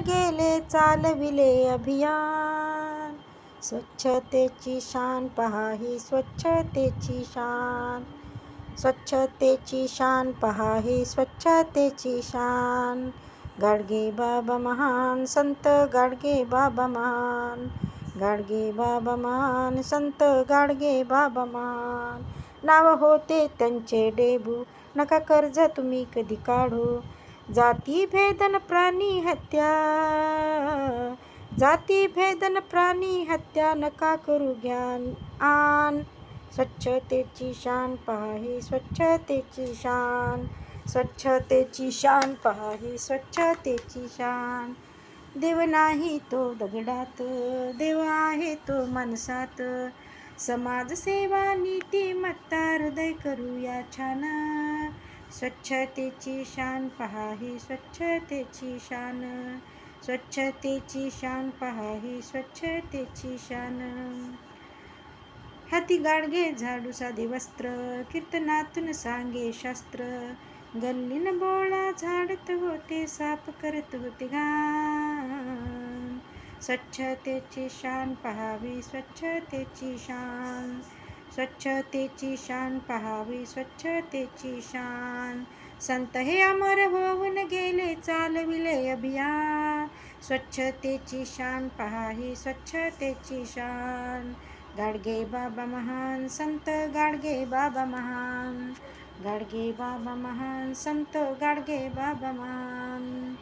गेले चालविले अभियान. स्वच्छतेची शान पहा ही स्वच्छतेची शान. स्वच्छतेची शान पहा ही स्वच्छतेची शान. गाडगे बाबा महान संत गाडगे बाबा महान. गाडगे बाबा महान संत गाडगे बाबा महान. नाव होते त्यांचे डेबू नका कर्ज तुम्ही कधी काढू. जाती भेदन प्राणी हत्या। जाती भेदन प्राणी हत्या नका करू ज्ञान? आन। स्वच्छतेची शान पहाही स्वच्छतेची शान। स्वच्छतेची शान पहाही स्वच्छतेची शान। देव नाही तो दगडात देव आहे तो माणसात। समाजसेवा नीतिमत्ता हृदय करूया छान। स्वच्छतेची शान पहा ही स्वच्छतेची शान. स्वच्छतेची शान पहा ही स्वच्छतेची शान. हाती गाडगे झाडू साधे वस्त्र कीर्तनातून सांगे शास्त्र. गल्लीन बोळा झाडत होते साफ करत होते घाण. स्वच्छतेची शान पहावी स्वच्छतेची शान. स्वच्छतेची शान पहावी स्वच्छतेची शान. संत हे अमर होऊन गेले चालविले अभियान. स्वच्छतेची शान पहावी स्वच्छतेची शान. गाडगे बाबा महान संत गाडगे बाबा महान. गाडगे बाबा महान संत गाडगे बाबा महान.